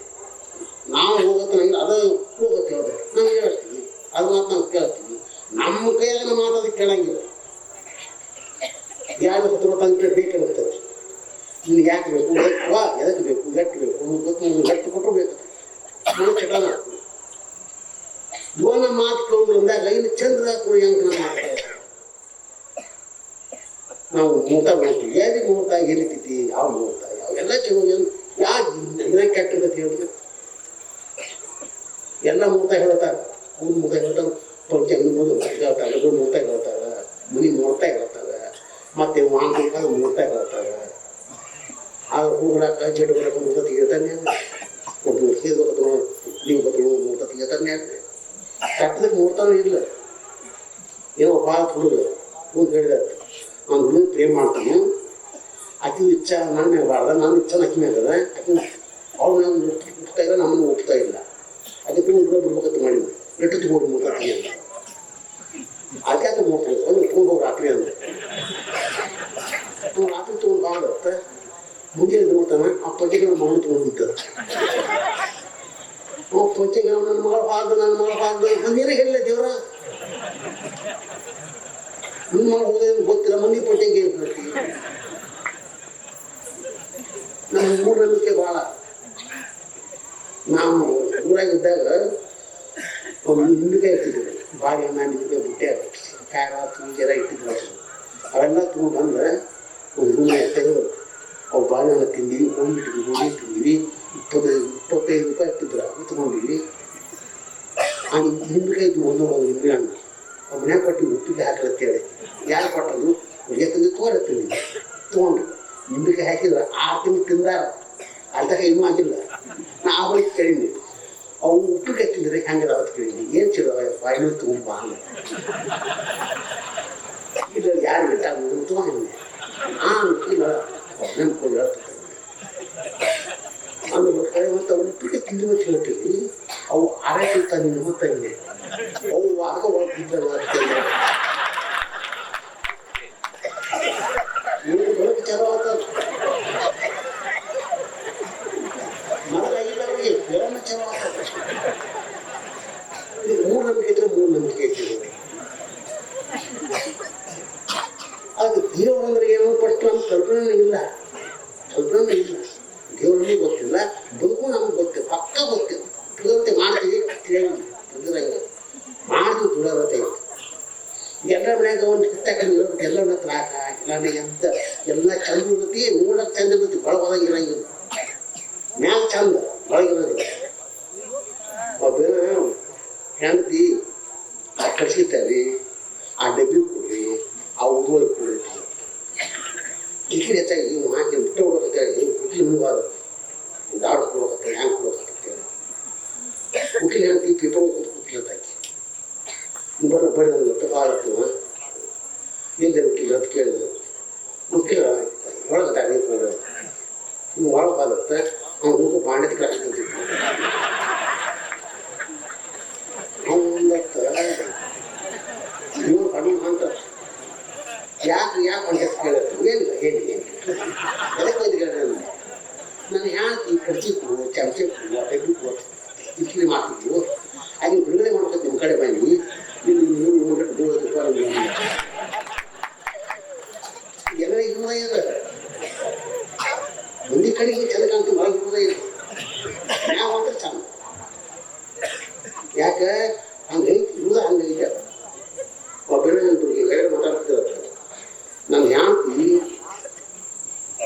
ನಾವು ಹೋಗತ್ತೆ ನಂಗೆ ಅದು ಹೋಗತ್ತೆ ಹೇಳ್ತದೆ ನಾವು ಹೇಳ್ತೀವಿ, ಅದು ಮಾತು ನಾವು ಕೇಳ್ತೀವಿ. ನಮ್ಮ ಕೈಯಾಗ ನಮ್ಮ ಮಾತಾದ ಕೇಳಂಗಿಲ್ಲ. ಯಾರು ಹತ್ತು ತಂದ್ರೆ ಬೇಕೇ ಬರ್ತದೆ ಇನ್ನು ಯಾಕೆ ಬೇಕು ಎದಕ್ಕೆ ಬೇಕು ಗಟ್ಟಿ ಬೇಕು ಗೊತ್ತು ಗಟ್ಟಿ ಕೊಟ್ಟರು ಬೇಕು. ಚಟ ಚಟನ ಮಾತು ಕೊಂಡು ಅಂದಾಗ ಇನ್ನು ಚಂದ್ರ ಕುಡಿ ಅಂತ ನಾವು ಮುಹೂರ್ತ ಮಾಡ್ತೀವಿ ಯಾರಿಗೆ ಮುಹೂರ್ತ ಎಲ್ಲಿತೈತಿ ಯಾವ ಮುಹೂರ್ತ ಯಾವ ಎಲ್ಲ ಚಲೋ ಯಾಕೆ ದಿನ ಕೆಟ್ಟದಕ್ಕೆ ಹೇಳಿದ್ರೆ. ಎಲ್ಲ ಮುಹೂರ್ತ ಹೇಳ್ತಾರೆ. ಅವ್ರು ಮುಹೂರ್ತ ಹೇಳ್ತಾರೆ ಪಂಚಾಂಗ ಹೇಳ್ತಾರೆ ಅದು ಮುಹೂರ್ತ ಹೇಳ್ತಾರೆ. ಮುನಿ ಮುಹೂರ್ತ ಹೇಳ್ತಾರೆ. ಮತ್ತೆ ಮಾಂತ್ರಿಕ ಮುಹೂರ್ತ ಹೇಳ್ತಾರೆ. ಆ ಹೂಗಳಾಕ ಬರಕ ಮುಹೂರ್ತ ಹೇಳ್ತಾನೆ ಒಬ್ಬ ನೀವು ಕೆಟ್ಟದಕ್ಕೆ ನೋಡ್ತಾನೆ ಇಲ್ಲ ಏನೋ ಭಾಳ ಹುಡುಗ ಹುಡುಗ ಹೇಳಿದ ನಾನು ಹುಡುಗ ಪ್ರೇಮ್ ಮಾಡ್ತಾನೆ. ಆಕೆ ಇಚ್ಛ, ನಾನು ಮೇಲೆ ನಾನು ಇಚ್ಛೆ ಆಕಿ ಮೇಲೆ ಆಕೆ ಅವ್ರು ನಾನು ಒಪ್ತಾ ಇಲ್ಲ, ನಮ್ಮನ್ನು ಒಪ್ತಾ ಇಲ್ಲ. ಅದಕ್ಕೆ ಹುಡುಗ ಬಿಡ್ಬೇಕಂತ ಮಾಡಿ. ಎಟ್ಟು ತಗೊಂಡು ರಾತ್ರಿ ಅಂತ. ಅದಕ್ಕೆ ಅದು ಮೂರು ಒಂದು ತಗೊಂಡು ಹೋಗಿ ರಾತ್ರಿ ಅಂದ್ರೆ ಅವ್ನು ರಾತ್ರಿ ತಗೊಂಡು ಬಾಳತ್ತ ಮುಂದೆ ನೋಡ್ತಾನೆ ಆ ಪಂಚಗಳ ತಗೊಂಡು ತಗೊಂಡಿದ್ದ ಪಂಚಗಳ ನನ್ನ ಮಗಳ ಹಾದು ನನ್ನ ಮಗಳ ಹಾದು ಮಂದಿರ ಹೇಳಿಲ್ಲ ದೇವ್ರ ನಿಮ್ಮ ಮಗಳು ಹೋಗೋದೇನು ಗೊತ್ತಿಲ್ಲ ಮಂದಿ ಹೇಳ್ತೀವಿ ನಮ್ಮ ಮೂಢನಂಬಿಕೆ ಭಾಳ ನಾವು ಊರಾಗಿದ್ದಾಗ ಒಂದು ನಂಬಿಕೆ ಇಟ್ಟಿದ್ರು ಬಾಳೆ ನಿಂಬಿಕಾಯಿ ಬುಟ್ಟೆ ಖಾರ ಜರ ಇಟ್ಟಿದ್ರು. ಅವೆಲ್ಲ ತುಂಬ ಬಂದ್ರೆ ಒಂದು ರೂಮ್ ತೆಗೆದು ಅವು ಬಾಳೆಹಣ್ಣ ತಿಂದಿವಿ ಗೋಧಿ ತಿಂದಿವಿ ಇಪ್ಪತ್ತೈದು ಇಪ್ಪತ್ತೈದು ರೂಪಾಯಿ ಹಾಕ್ತಿದ್ರು ಅದು ತಗೊಂಡಿವಿ ಆ ನಿಂಬಿಕಾಯಿ ಒಂದು ನಿಂಬೆ ಹಣ್ಣು ಅವ್ರ ಮನೆ ಕೊಟ್ಟು ಉಪ್ಪಿಗೆ ಹಾಕಲತ್ತೇಳಿ ಯಾರು ಕೊಟ್ಟದು ಒಳ್ಳೆ ತಂದು ತೋರತ್ತೀನಿ ತೊಗೊಂಡು. ನಿಂಬಿಕಾಯಿ ಹಾಕಿದ್ರೆ ಆರು ತಿಂಗಳು ತಿಂದಾರ. ಅಲ್ದಾಗ ಇನ್ನೂ ಆಗಿಲ್ಲ. ನಾ ಆ ಬಳಿಕ ಕೇಳಿದ್ವಿ ಅವು ಉಪ್ಪಿಗೆ ತಿಂದ್ರೆ ಹೆಂಗದ ಅವತ್ತು ಕೇಳಿದ್ವಿ ಏನು ಚಲೋ ಫೈನಲ್ ತೊಗೊಂಬ ಇಲ್ಲ ಯಾರು ಬಿಟ್ಟಾಗ ತುಂಬ ಆ ಇಲ್ಲ ನೆನ್ಕೊಂಡು ಹೇಳ್ತಾರೆ ಆಮೇಲೆ ಮತ್ತೆ ಉಪ್ಪಿಗೆ ತಿಂದು ಅಂತ ಹೇಳ್ತೀವಿ ಅವು ಆರೈಕೆ ತಂದು ಮತ್ತೆ ಅವು ಆಗ ಒಳಗಿದ್ದಲ್ಲ ಅಂತ ಇವ್ರು ಬರೋದು ಚಲೋ ಆತದ ಮರ ಇಲ್ಲವೇ ಬೇರೆ ಚಲೋ ಆತದ ಇದು ಮೂಢನಂಬಿಕೆ ಇದ್ರೆ ಮೂಢನಂಬಿಕೆ ಇಟ್ಟಿದೆ ಅದು ದೇವರಂದ್ರೆ ಏನೋ ಫಸ್ಟ್ ನಮ್ಗೆ ಕಲ್ಪನೆ ಇಲ್ಲ ಕಲ್ಪನೆ ಇಲ್ಲ ದೇವರನ್ನು ಗೊತ್ತಿಲ್ಲ ಬದುಕು ನಮ್ಗೆ ಗೊತ್ತಿಲ್ಲ ಪಕ್ಕ ಗೊತ್ತಿಲ್ಲ ತುಳತೆ ಮಾಡ್ತೀವಿ ತಿಳಿಯಂಗಿಲ್ಲ ತುಳಿದಂಗೆ ಮಾಡ್ತೀವಿ ತುಳತೆ ಎಲ್ಲ ಮನ್ಯಾಗ ಒಂದು ಕಿತ್ತಾಕೊಂಡು ಇರೋದು ಎಲ್ಲ ಹತ್ರ ಹಾಕ ಎಲ್ಲ ಎಂತ ಎಲ್ಲ ಚಂದ ಇರ್ತೈತಿ ನೋಡಕ್ ಚಂದ ಇರ್ತೈತಿ ಒಳಗೊಳಗೆ ಇರಂಗಿಲ್ಲ ಮ್ಯಾಲ ಚಂದ ಒಳಗಿರೋದಿಲ್ಲ ಒಬ್ಬನ ಹೆಂಡತಿ ಕಳ್ಸಿರ್ತಾರೆ ಆ ಡಬ್ಬಿ ಕೊಡ್ರಿ ಆ ಉದ್ವಲ್ ಕೊಡ್ರಿ ಕಿಕ್ಕಿರಿ ಹೆಚ್ಚಾಗಿ ಇವು ಹಾಕಿ ಮುಟ್ಟೆ ಹೊಡಕತ್ತೆ ಮುಳುಗಾದ ದಾಡ ಕೊಡಕತ್ತೆ ಹ್ಯಾಂಗ್ ಕೊಡಕತ್ತೆ ಕುಟ್ಲಿ ಹೆಂಡತಿ ಪೇಪರ್ ಕೂತು ಅಂತ ಹಾಕಿ. ಬರ ಬಡ ಕಾಲತ್ತು ಎಲ್ಲಿ ವಕೀಲ ಅಂತ ಕೇಳಿದ್ರು ಮುಖ್ಯ ಒಳಗೆ ನೀವು ಒಳಗಾಗುತ್ತೆ ಅವ್ನು ಹೋಗಿ ಬಾಂಡೆ ಕಳ್ಸಿದ್ದ ಅವನತ್ತ ನೀವು ಕಡಿಮೆ ಅಂತ ಯಾಕೆ ಯಾಕೆ ಅಂತ ಕೇಳಿದ್ರು ಏನಿಲ್ಲ ಹೇಳಿ ಏನು ಅದಕ್ಕೆ ಒಂದು ಕೇಳಿದ್ರೆ ನಾನು ಯಾಕೆ ಈ ಕರ್ಚಿಕ್ಕು ಚಮಚಕ್ಕು ಡಬ್ಬಿಕ್ಕು ಇಟ್ಲಿ ಮಾಡ್ತಿದ್ವು ಹಾಗೆ ಬಿಡುಗಡೆ ಮಾಡ್ಕೊಂಡು ನಿಮ್ಮ ಕಡೆ ಬನ್ನಿ ಇಲ್ಲಿ ನೀವು ಮೂವತ್ತು ರೂಪಾಯಿ ಎಲ್ಲ ಇರುವುದೇ ಇಲ್ಲ ಮಂದಿ ಕಡೆಗೆ ಚೆನ್ನ ಕಾಣ್ತು ಒಳಗೆ ಇರುವುದೇ ಇಲ್ಲ ನಾವು ಅಂದ್ರೆ ಚಂದ ಯಾಕೆ ಹಂಗೆ ಇರುವುದ ಹಂಗೆ ಇದೆ ಒಬ್ಬರೇ ಹೇಳಿ ಮಾತಾಡ್ತಿದ್ದಾರೆ ನಾನು ಯಾಕೆ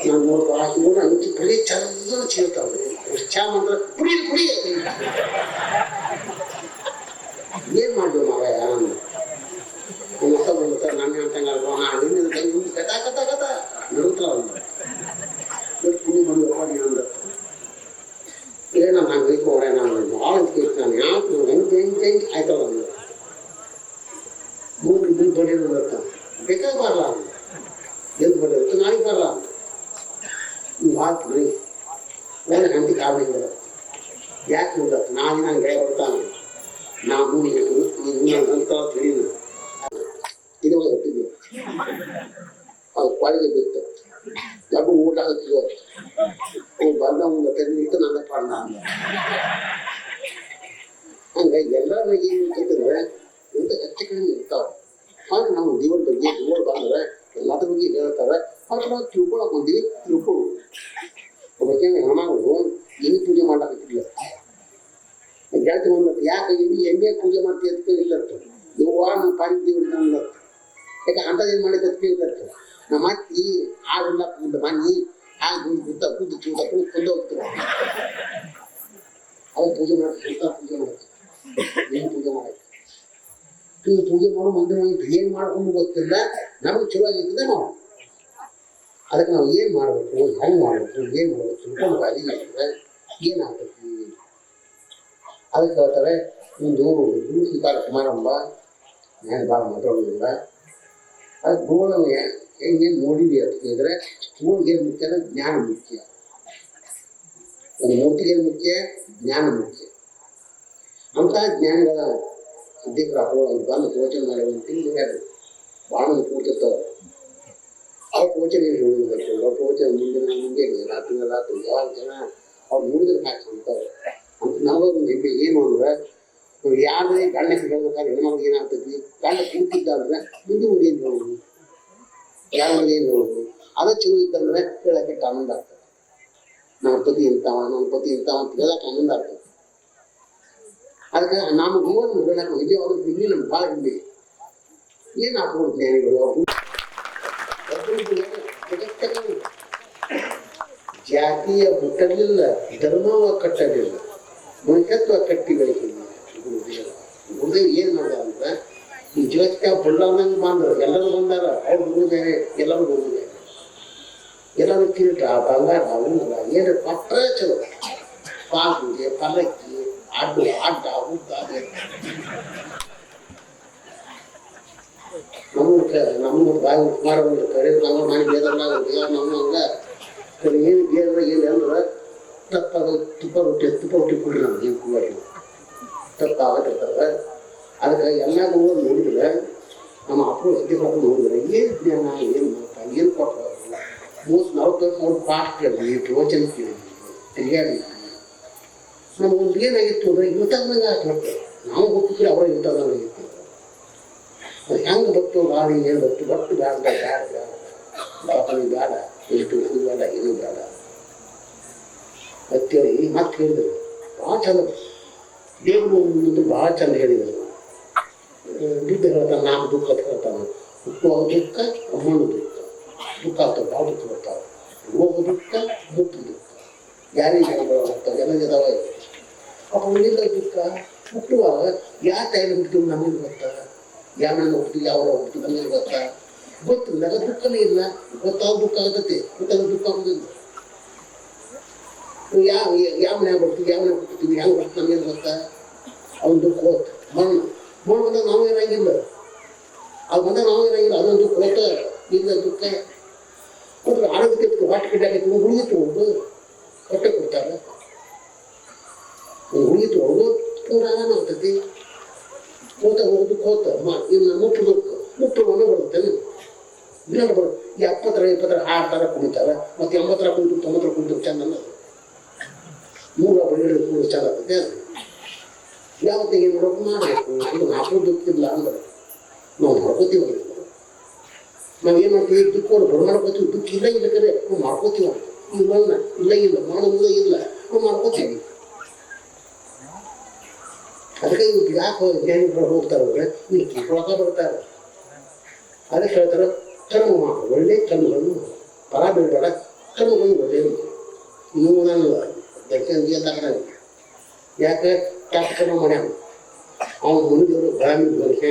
ನಾನು ನೋಡ್ಕೊ ಇವ್ರು ಅಂಚು ಬರೀ ಚಂದ ಚೀರ್ತಾವೆ ಎಷ್ಟು ಚಾ ಮಾತ್ರ ಕುಡಿ ಕುಡಿ ಏನ್ ಮಾಡ್ತೀವಿ ಮಾವ ಮತ್ತ ಬಂದ ನನ್ನ ಹೇಳ್ತಂಗ ನಿನ್ನ ನಿನ್ನ ಕಥಾ ಕಥಾ ಕಥಾ ನಡುತ್ತಾ ಒಂದು ಬಿಟ್ಟು ಪುಣ್ಯ ಬಂದಪ್ಪ ನೀನು ಅಂದ ಏನ ನಾನು ಬೈಕೋರೆ ನಾನು ಭಾಳ ಕೇಳ್ತ ನಾನು ಯಾಕೆ ಹೆಂಗೆ ಹೆಂಗೆ ಹೆಂಗೆ ಆಯ್ತಲ್ಲ ಅಂದ ಮೂರು ಮುಂದೆ ಬಡಿಯೋದು ಅಂತ ಬೇಕಾಗ ಬರಲ್ಲ ಅಂದ ಎದ್ದು ಬಡಿಯೋದು ನಾಳೆಗೆ ಬರಲ್ಲ ಅಂದ ನೀವು ಹಾಕಿ ಮನೆ ಒಳ್ಳೆ ಗಂಟೆ ಕಾವಲಿಗೆ ಯಾಕೆ ನೋಡತ್ತ ನಾಳೆ ನಾನು ಗೆಳೆ ಬರ್ತಾನೆ ನಾವು ಅಂತ ತಿಳಿದು ಇದು ಹೊಟ್ಟಿದ್ವಿ ಅದು ಕೊಳಗೆ ಬಿತ್ತು ಯಾಕೋ ಊಟ ಹಾಕಿದ್ವು ಅವು ಬಂದ ಒಂದು ತೆಗೆದಿಟ್ಟು ನನ್ನ ಪಾಡ ಹಂಗಾಗಿ ಎಲ್ಲರ ಏನು ಅಂತಂದ್ರೆ ಇಂಥ ಹೆಚ್ಚು ಕಡಿಮೆ ಇರ್ತಾವ ಹಾಗೆ ನಾವು ದೇವರ ಬಗ್ಗೆ ದೇವರು ಬಂದ್ರೆ ಎಲ್ಲದ್ರ ಬಗ್ಗೆ ಹೇಳ್ತಾರೆ ಅದ್ರ ನಾವು ತಿಳ್ಕೊಳಕ್ ಬಂದೀವಿ ತಿಳ್ಕೊಳ್ಳು ಒಬ್ಬಕ್ಕೆ ಹೆಣ್ಮಗಳು ಏನು ಪೂಜೆ ಮಾಡಕ್ಕಿಲ್ಲ ಗೆಳತಿ ಬಂದತ್ತು ಯಾಕೆ ಇಲ್ಲಿ ಎಮ್ಮೆ ಪೂಜೆ ಮಾಡ್ತೀವಿ ಅಂತ ಕೇಳಿಲ್ಲ ನೀವು ನಮ್ಮ ನಾವು ಪಾಡಿ ದೇವ್ರಿಗೆ ಅಂದತ್ತು ಯಾಕೆ ಅಂಥದ್ದೇನು ಮಾಡಿದ ಅಂತ ಕೇಳಿದತ್ತು ನಮ್ಮ ಅತ್ತಿ ಆಗಿಲ್ಲ ಒಂದು ಮನಿ ಹಾಗೆ ಕುಂತ ಕುದ್ದು ಚೂದ ಕುಂದು ಕುಂದು ಹೋಗ್ತಾರೆ ಅವ್ರು ಪೂಜೆ ಮಾಡ್ತಾರೆ ಪೂಜೆ ಮಾಡ್ತಾರೆ ಏನು ಪೂಜೆ ಮಾಡಕ್ಕೆ ನೀವು ಪೂಜೆ ಮಾಡೋ ಮುಂದೆ ಏನು ಮಾಡ್ಕೊಂಡು ಗೊತ್ತಿಲ್ಲ. ನಮಗೆ ಚಲೋ ಆಗಿರ್ತದೆ ನಾವು. ಅದಕ್ಕೆ ನಾವು ಏನು ಮಾಡಬೇಕು, ಹೆಂಗೆ ಮಾಡಬೇಕು, ಏನು ಮಾಡಬೇಕು, ತಿಳ್ಕೊಂಡು ಮಾಡಿದ್ರೆ ಏನಾಗ್ತೈತಿ ಅದಕ್ಕೆ ಹೇಳ್ತಾರೆ ಒಂದು ಸೀತಾರ ಸಮಾರಂಭ ನಾನು ಭಾಳ ಮಾತಾಡೋದಿಲ್ಲ ಅದು ಗೋಳು ಹೆಂಗೆ ನೋಡಿದ್ವಿ ಅಂತ ಕೇಳಿದ್ರೆ ಗೋಳಿಗೆ ಮುಖ್ಯ ಅಂದ್ರೆ ಜ್ಞಾನ ಮುಖ್ಯ ಒಂದು ಮೂರ್ತಿಗೆ ಮುಖ್ಯ ಜ್ಞಾನ ಮುಖ್ಯ ಅಂತ ಜ್ಞಾನಿಗಳ ಸಿದ್ಧಿಕರ ಹೋಗಿ ಬಂದು ಪ್ರವಚನ ಮಾಡಿ ಒಂದು ತಿಂಗಳು ಹೇಳಿ ಭಾಳ ಮಂದಿ ಕೂತಿರ್ತಾವೆ ಅವ್ರ ಪ್ರವಚನ ಏನು ಹೇಳಿರ್ಬೇಕು ಅವ್ರ ಪ್ರವಚನ ಮುಂದಿನ ಮುಂದೆ ರಾತ್ರಿ ರಾತ್ರಿ ಯಾವಾಗ ಜನ ಅವ್ರು ನೋಡಿದ್ರೆ ಹಾಕಿ ಅಂತಾರೆ ಅಂತ ನಮಗೊಂದು ಹೆಮ್ಮೆ ಏನು ಅಂದ್ರೆ ನಾವು ಯಾರೇ ಗಂಡ ಹೇಳ್ಬೇಕಾದ್ರೆ ಹೆಣ್ಮಕ್ಳಿಗೆ ಏನಾಗ್ತೈತಿ ಗಂಡ ಕೂತಿದ್ದ ಅಂದ್ರೆ ಮುಂದೆ ಮುಂದೆ ಏನು ಹೇಳೋದು ಯಾರ ಮುಂದೆ ಏನು ಹೇಳೋದು ಅದ ಚಲೋ ಇದ್ದಂದ್ರೆ ಹೇಳಕ್ಕೆ ಆನಂದ ಆಗ್ತದೆ ನಮ್ಮ ಪತಿ ಇಂಥವ ನಮ್ಮ ಪತಿ ಇಂಥವ ಅಂತ ಹೇಳಕ್ಕೆ ಆನಂದ ಆಗ್ತದೆ ಅದಕ್ಕೆ ನಮ್ಮ ಜೀವನ ಹೇಳಕ್ಕೆ ಇದೆ ಅವ್ರ ಇಲ್ಲಿ ನಮ್ಗೆ ಭಾಳ ಹಿಂದೆ ಏನು ಹಾಕ್ಬೋದು ಜ್ಞಾನಿಗಳು ಅವ್ರು ಒಬ್ಬರಿಗೆ ಜಗತ್ತಲ್ಲಿ ಜಾತಿಯ ಹುಟ್ಟಲಿಲ್ಲ ಧರ್ಮವ ಕಟ್ಟಲಿಲ್ಲ ಮನುಷ್ಯತ್ವ ಕಟ್ಟಿ ಬೆಳೆಸಿಲ್ಲ ಗುರುದೇವ ಗುರುದೇವ್ ಏನ್ ಮಾಡ್ದ ಅಂದ್ರೆ ಈ ಜಗತ್ತಿಗೆ ಬಳ್ಳಾರ್ದಂಗೆ ಬಂದ್ರು ಎಲ್ಲರೂ ಬಂದಾರ ಅವ್ರು ಗುರುದೇವೆ ಎಲ್ಲರೂ ಗುರುದೇವೆ ಎಲ್ಲರೂ ಕಿರೀಟ ಬಂಗಾರ ಉಂಗುರ ಏನು ಕೊಟ್ರೆ ಚಲೋ ಪಾಲ್ಪೂಜೆ ಪಲ್ಲಕ್ಕಿ ಅಡ್ಡು ಅಡ್ಡ ಉದ್ದ ನಮ್ಮ ನಮ್ಮ ಬಾಯಿ ಕುಮಾರ ಕರೆ ನಮ್ಮ ಮನೆ ಬೇದಲ್ಲ ದೇವ ನಮ್ಮ ಹಂಗ ಕರೆ ಏನು ಬೇದ ಏನು ಅಂದ್ರೆ ತಪ್ಪಾಗ ತುಪ್ಪ ರೊಟ್ಟಿ ತುಪ್ಪ ರೊಟ್ಟಿ ಕೊಡ್ರಿ ನಮ್ಗೆ ಏನು ಕುಮಾರಿ ತಪ್ಪ ಆಗತ್ತಿರ್ತಾವ ಅದಕ್ಕೆ ಎಲ್ಲ ಗುರುಗಳು ನೋಡಿದ್ರೆ ನಮ್ಮ ಅಪ್ಪರು ಸುದ್ದಿ ಮಾಡ್ಕೊಂಡು ನೋಡಿದ್ರೆ ಏನು ಜ್ಞಾನ ಏನು ಮಾಡ್ತಾ ಏನು ಕೊಟ್ಟು ಮೂವತ್ತು ನಲವತ್ತು ಮೂರು ಪಾಠ ಕೇಳಿದ್ವಿ ಪ್ರವಚನ ಕೇಳಿದ್ವಿ ತಿರುಗಾಡಿ ನಮಗೊಂದು ಏನಾಗಿತ್ತು ಅಂದ್ರೆ ಇವತ್ತಾಗ ಆಗ್ತದೆ ನಾವು ಗೊತ್ತಿದ್ರೆ ಅವರ ಇವತ್ತಾಗ ಆಗಿತ್ತು ಅದು ಹೆಂಗೆ ಬತ್ತು ಗಾಳಿ ಏನು ಬತ್ತು ಬತ್ತು ಬೇಡ ಬೇಡ ಬೇಡ ಬಾಪನಿ ಬೇಡ ಎಷ್ಟು ಇದು ಬೇಡ ಇದು ಬೇಡ ಅಂತೇಳಿ ಮಾತು ಕೇಳಿದರು. ಭಾಳ ಚಂದ ದೇವರು ಒಂದು ಭಾಳ ಚಂದ ಹೇಳಿದರು. ದುಡ್ಡು ಹೇಳ್ತಾನೆ ನಾನು ದುಃಖ ಅಂತ ಹೇಳ್ತಾನೆ ಹುಟ್ಟುವ ದುಃಖ ಅಮ್ಮನ ದುಃಖ. ದುಃಖ ಆಗ್ತದೆ ಭಾಳ ದುಃಖ ಬರ್ತಾವೆ ಹೋಗೋ ದುಃಖ, ಮುಕ್ತ ದುಃಖ. ಯಾರಿಗೆ ಹೋಗ್ತಾವೆ ಜನಗಿದಾವೆ ಅಪ್ಪ ಉಳಿದ ದುಃಖ ಹುಟ್ಟುವಾಗ ಯಾವ ಟೈಮ್ ಹುಟ್ಟಿದ್ರು ನಮಗೆ ಗೊತ್ತಾ? ಯಾವ ಹೋಗ್ತೀವಿ ಯಾವ ಹುಟ್ಟಿದ್ರು ನಮಗೆ ಗೊತ್ತಾ? ಗೊತ್ತಿಲ್ಲ ದುಃಖನೇ ಇಲ್ಲ. ಗೊತ್ತಾಗ ದುಃಖ ಆಗತ್ತೆ. ಗೊತ್ತಾಗ ದುಃಖ ಆಗೋದಿಲ್ಲ ಯಾವ ಯಾವ ಮನೆ ಬರ್ತೀವಿ, ಯಾವ ಮನೆ ಬರ್ತೀವಿ, ಹೆಂಗೆ ಬರ್ತೀವಿ ನಮಗೇನು ಗೊತ್ತಾ ಅವ್ನ ದುಃಖ ಹೋತ್ ಮಣ್ಣು. ಮಣ್ಣು ಬಂದಾಗ ನಾವು ಏನಾಗಿಲ್ಲ ಅದು ಬಂದಾಗ ನಾವು ಏನಾಗಿಲ್ಲ ಅದೊಂದು ಕೋತ ಇಲ್ಲ ದುಃಖ ಅಂದ್ರೆ ಆರೋಗ್ಯ ಹೊಟ್ಟೆ ಗಿಡ್ಡಾಗೈತಿ ಒಂದು ಹುಡುಗಿ ತಗೊಂಡು ಹೊಟ್ಟೆ ಕೊಡ್ತಾರೆ. ಹುಡುಗಿ ತಗೊಂಡು ಪೂರ ಆರಾಮ ಆಗ್ತೈತಿ ಹೋತ ಹೋಗುದು ಹೋತ ಇನ್ನು ಮುಟ್ಟು ದುಃಖ ಮುಟ್ಟು ಮನೆ ಬರುತ್ತೆ. ಇಲ್ಲ ಬರು ಎಪ್ಪತ್ತರ, ಇಪ್ಪತ್ತರ ಆಡ್ತಾರ ಕುಣಿತಾರ. ಮತ್ತೆ ಎಂಬತ್ತರ ಕುಂತು ತೊಂಬತ್ತರ ಕುಂತು ಚಂದ ಮೂರ ಬಡಿ ಕೂಡ ಚಂದ ಆಗ್ತದೆ ಅದು. ಯಾವತ್ತಿಗೆ ಏನು ಮಾಡ್ಬೇಕು ಮಾಡಬೇಕು ಇದು ನಾಲ್ಕು ದುಃಖಿಲ್ಲ ಅಂದ್ರೆ. ನಾವು ಮಾಡ್ಕೋತೀವಿ ಅದನ್ನ. ನಾವು ಏನು ಮಾಡ್ತೀವಿ? ದುಃಖವನ್ನು ಬರ ಮಾಡ್ಕೋತೀವಿ. ದುಃಖ ಇಲ್ಲ ಇಲ್ಲ ಕರೆ ನಾವು ಮಾಡ್ಕೋತೀವಿ ಅಂತ ಈ ಮಣ್ಣ ಇಲ್ಲ ಇಲ್ಲ, ಮಾಡೋದು ಇಲ್ಲ, ನಾವು ಮಾಡ್ಕೋತೀವಿ. ಅದಕ್ಕೆ ಇವ್ರು ಯಾಕೆ ಜ್ಞಾನಿಗಳು ಹೋಗ್ತಾರೆ ಅಂದ್ರೆ ನೀವು ಕಿತ್ಕೊಳಕ ಬರ್ತಾರೆ. ಅದಕ್ಕೆ ಹೇಳ್ತಾರೆ, ಕರ್ಮ ಮಾಡು, ಒಳ್ಳೆ ಕರ್ಮಗಳನ್ನು ಮಾಡು. ಫಲ ಬೀಳ್ಬೇಡ ಕರ್ಮಗಳನ್ನು ಒಳ್ಳೆಯ ನೀವು ನಾನು ದಕ್ಷಿಣ ತಗೊಂಡ ಯಾಕೆ ಕರ್ಮ ಮಾಡ್ಯಾನ ಅವ್ನ ಮುಂದೆ ಬ್ರಾಹ್ಮಣ ಗಂಟೆ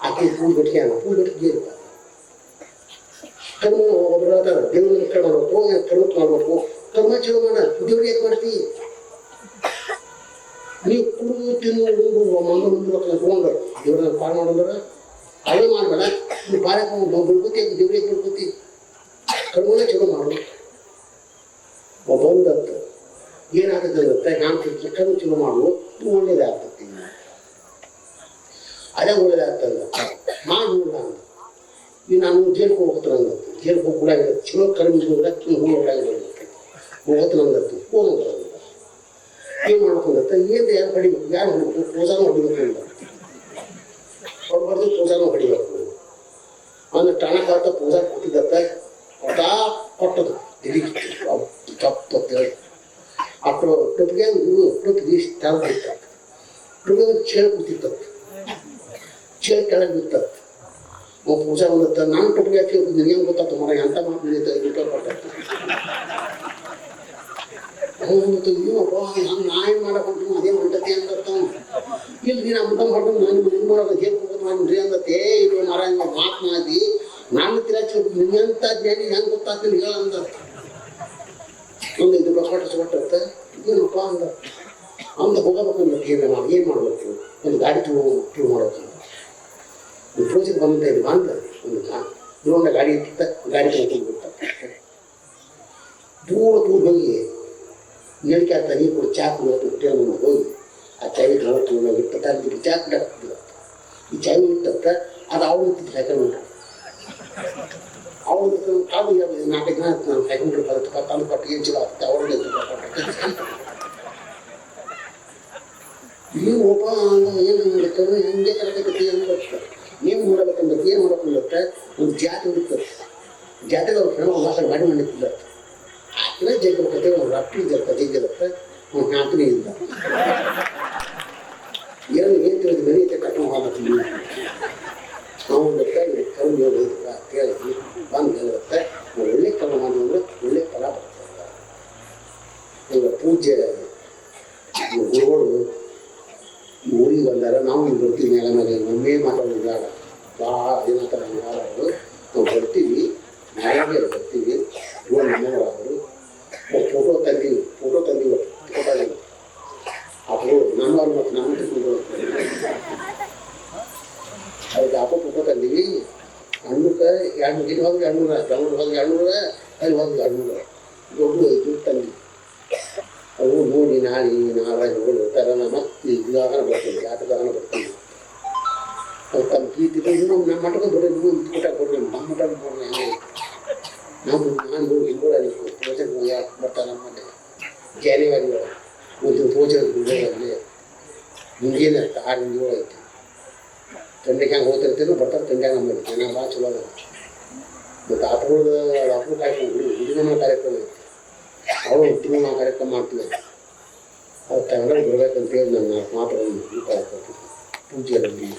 ಆಕೆ ಪೂ ಗಟ್ಟಿಯಾನ ಪೂ ಗಟ್ಟಿಗೆ ಇರ್ತಾರೆ ಕರ್ಮ ಹೇಳ್ತಾರೆ ದೇವ್ರನ್ನ ಕರ್ಮ ಮಾಡ್ಬೇಕು ಕರ್ಮ ಚಲೋ ಮಾಡ್ತಿ ನೀವು ಕುಡಿದು ತಿನ್ನು ಉಂಡು ಮಂಗ ಮುಂದೆ ತಗೊಂಡು ದೇವ್ರನ್ನ ಪಾರು ಮಾಡಿದ್ರೆ ಅದೇ ಬಿಡ್ಕೋತಿ ದೇವ್ರಿಗೆ ಬಿಡ್ಕೋತಿ ಕರ್ಮನೇ ಚಲೋ ಮಾಡು ಏನಾಗುತ್ತೆ ಅಂದ್ರೆ ನಾನು ಕರ್ಮ ಚಲೋ ಮಾಡುವುದು ಒಳ್ಳೇದಾಗ್ತದೆ ಅದೇ ಒಳ್ಳೇದಾಗ್ತದ ನಾನು ನೋಡ ಈಗ ನಾನು ಜೇಲ್ಗೆ ಹೋಗ್ತಾನೆ ಅಂದತ್ತು ಜೇಲ್ಗೆ ಹೋಗಿ ಕೂಡ ಚಲೋ ಕಡಿಮೆ ಹೋಗ್ತಾನೆ ಅಂದತ್ತು ಹೋಗೋದು ಅಂತ ಏನು ಮಾಡ್ಕೊಂಡತ್ತ ಏನು ಯಾರು ಹೊಡಿಬೇಕು? ಯಾರು ಹೊಡಿಬೇಕು? ಪೂಜಾನು ಹೊಡಿಬೇಕು ಅಂತ. ಹೊಡ್ಬಾರ್ದು ಪೂಜಾನು ಹೊಡಿಬೇಕು. ಅಂದ್ರೆ ಟಣಕಾತ ಪೂಜಾ ಕೊಟ್ಟಿದ್ದತ್ತ ಕೊಟ್ಟಾ ಕೊಟ್ಟದು ತಿರುಗಿ ತಪ್ಪು ಆಕಳು ಟೊಪ್ಗೆ ಇವು ಟೊಪ್ಪಿಗೆ ಇಷ್ಟು ತಾವು ಬಿಡ್ತಾವೆ ಟೊಪ್ಪಿಗೆ ಚೇಳು ಕೂತಿರ್ತಾವೆ ಚೇಳು ಕೆಳಗೆ ಬಿಡ್ತಾವೆ ಓ ಪೂಜಾ ಬಂದತ್ತ ನಾನು ಟೊಪ್ಪಿಗೆ ಹಾಕಿ ನಿನಗೇನು ಗೊತ್ತಾಗ್ತದೆ ಮರ ಎಂತ ಮಾತು ನಡೀತಾ ರೂಪಾಯಿ ಕೊಡ್ತಾರೆ ನಾಯಿ ಮಾಡಕೊಂಡು ಅದೇ ಹೊಂಟತಿ ಅಂತ ಇಲ್ಲಿ, ನೀನು ಅಂತ ಹೊರಟು, ನಾನು ಮನೆ ಮಾಡೋದು ಹೇಗೆ ಹೋಗೋದು ನಾನು ರೀ ಅಂದತ್ತೆ. ಇದು ಮರ ಮಾತು ಮಾಡಿ ನಾನು ತಿರಾಚಿ ನಿನ್ನಂತ ಜ್ಞಾನಿ, ಹೆಂಗೆ ಗೊತ್ತಾಗ್ತೀನಿ ಹೇಳ ಅಂದ. ಒಂದು ಕೊಟ್ಟು ಕೊಟ್ಟತ್ತ ಏನಪ್ಪ ಅಂದ. ಅಂದ ಹೋಗಬೇಕಂದ್ರೆ ಏನು ನಾವು ಏನು ಮಾಡಬೇಕು? ಒಂದು ಗಾಡಿ ತಗೋ ಟ್ಯೂ ಮಾಡೋದು. ಒಂದು ಪ್ರೋಜೆಕ್ಟ್ ಬಂದ ಇದು ಬಂದ, ಒಂದು ಇರೋಂಡ ಗಾಡಿ ಇತ್ತ ಗಾಡಿ ತಗೊಂಡು ದೂರ ದೂರ ಹೋಗಿ ನೆಲಕ್ಕೆ ಆತ ನೀರು ಕೊಡು ಚಾ ಕುಡಿಯೋದು ಹೋಟೆಲ್ ಹೋಗಿ, ಆ ಚಾವಿ ತಗೊಂಡು ಇಪ್ಪತ್ತಾರು ತಂದು ಚಾ ಕುಡಿಯೋದು ಈ ಚಾವಿ ಇಟ್ಟತ್ತ ಅದು ಅವಳು ಸೈಕಲ್ ಅವಳು ಕಾಲು ನಾಲ್ಕು ಜನ ನಾನು ಸೈಕಲ್ ರೂಪಾಯಿ ತಂದು ಕೊಟ್ಟು ಏನು ಚಲೋ ಆಗ್ತದೆ ಅವಳಿಗೆ ನೀವು ಒಬ್ಬ ಏನು ಮಾಡ್ತಾರೆ ಹಿಂಗೆ ತರಗತಿ ಏನು ಗೊತ್ತ ನೀವು ನೋಡಬೇಕಂದ್ರೆ ಏನು ನೋಡಬೇಕಂದ್ರೆ ಒಂದು ಜಾತಿ ಹುಡುಕ್ತದೆ ಜಾತಿಗೆ ಅವ್ರ ಫ್ರೆಂಡ್ ಒಂದು ಮಾಸ ಗಾಡಿ ಮಾಡಿಟ್ಟಿಲ್ಲ ಆಕಿನ ಜಗ್ಗ ಕತೆ ಒಂದು ರಾತ್ರಿ ಜಗ್ಗ ಜಗ್ಗದತ್ತ ಒಂದು ನಾಲ್ಕನೇ ಇಲ್ಲ ಏನು ಏನು ತಿಳಿದು ಬೆಳೆಯುತ್ತೆ ಕರ್ಕೊಂಡು ಹೋಗ್ತೀನಿ ನಾವು ಬೇಕಾಗಿ ಕರ್ಮ ಹೇಳಿದ್ರ ಕೇಳಿದ್ವಿ. ಬಂದು ಇರುತ್ತೆ ಒಳ್ಳೆ ಕಲ ಮಾಡಿದ್ರೆ ಒಳ್ಳೆ ಕಲ ಬರ್ತದೆ ಈಗ ಪೂಜೆ ಗುರುಗಳು ಊರಿಗೆ ಬಂದಾರ, ನಾವು ಇಲ್ಲಿ ಬರ್ತೀವಿ ನೆಲ ಮೇಲೆ. ನಮ್ಮೇ ಮಾತಾಡೋದಾಗ ಭಾಳ ದಿನ ಥರ ಮಾತಾಡೋದು ನಾವು ಬರ್ತೀವಿ. ನಾಳೆ ಬರ್ತೀವಿ. ಒಂದು ಮನೆಯವರು ಫೋಟೋ ತಂದೀವಿ ಫೋಟೋ ತಂದೀವಿ ತಗೋತಾಯಿಲ್ಲ ಅವರು ನಮ್ಮವ್ರು ಮತ್ತು ನಮ್ಮ ಅದಕ್ಕೆ ಅಪ್ಪ ಫೋಟೋ ತಂದೀವಿ. ಹೋದ್ರೆ ಎರಡು ನೂರ ಬೆಂಗಳೂರು ಹೋದ್ರೆ ಎರಡು ನೂರ ಅಲ್ಲಿ ಹೋದ್ರೆ ಎರಡು ನೂರ ದೊಡ್ಡ ಇದು ತಂದು ಅವು ನೋಡಿ ನಾಳೆ ನಾಳೆ ನೋಡಿ ತರೋಣ ಮತ್ತೆ ಇದಾಗನ ಬರ್ತೀನಿ ಆಟದಾಗನ ಬರ್ತೀನಿ ಅವ್ರು ತಮ್ಮ ಪ್ರೀತಿ ಇನ್ನು ನಮ್ಮ ಮಠಕ್ಕೆ ಬಿಡಿ ನೀವು ಊಟ ಕೊಡ್ರಿ ನಮ್ಮ ಮಠ ಕೊಡ್ರಿ ಹಂಗೆ ನಾವು ನಾನು ಹೋಗಿ ಹಿಂಗೋಳ ಪ್ರವಚನ ಬರ್ತಾನೆ ನಮ್ಮ ಮನೆ ಜಾನ್ಯುವರಿ ಒಳಗೆ ಒಂದು ಪ್ರವಚನ ಅಲ್ಲಿ ಮುಂಗೇನ ಆರಿಂದ ಏಳು ಐತಿ ತಂಡೆಗೆ ಹಂಗೆ ಹೋಗ್ತಿರ್ತೀವಿ ಬರ್ತಾರೆ ತಂಡ್ಯಾಗ ನಮ್ಮ ಮನೆ ಜನ ಭಾಳ ಚಲೋ ಅದ ಮತ್ತು ಆಟಗಳದ ಆಟಗಳು ಕಾರ್ಯಕ್ರಮ ಹುಡುಗನ ಕಾರ್ಯಕ್ರಮ ಐತಿ ಅವಳು ಹುಟ್ಟಿನ ಕಾರ್ಯಕ್ರಮ ಮಾಡ್ತೀವಿ ಅವ್ರು ತಗೊಂಡು ಬರ್ಬೇಕಂತೇಳಿ ನನ್ನ ಮಾತುಗಳನ್ನು ಪೂಜೆಯಲ್ಲಿ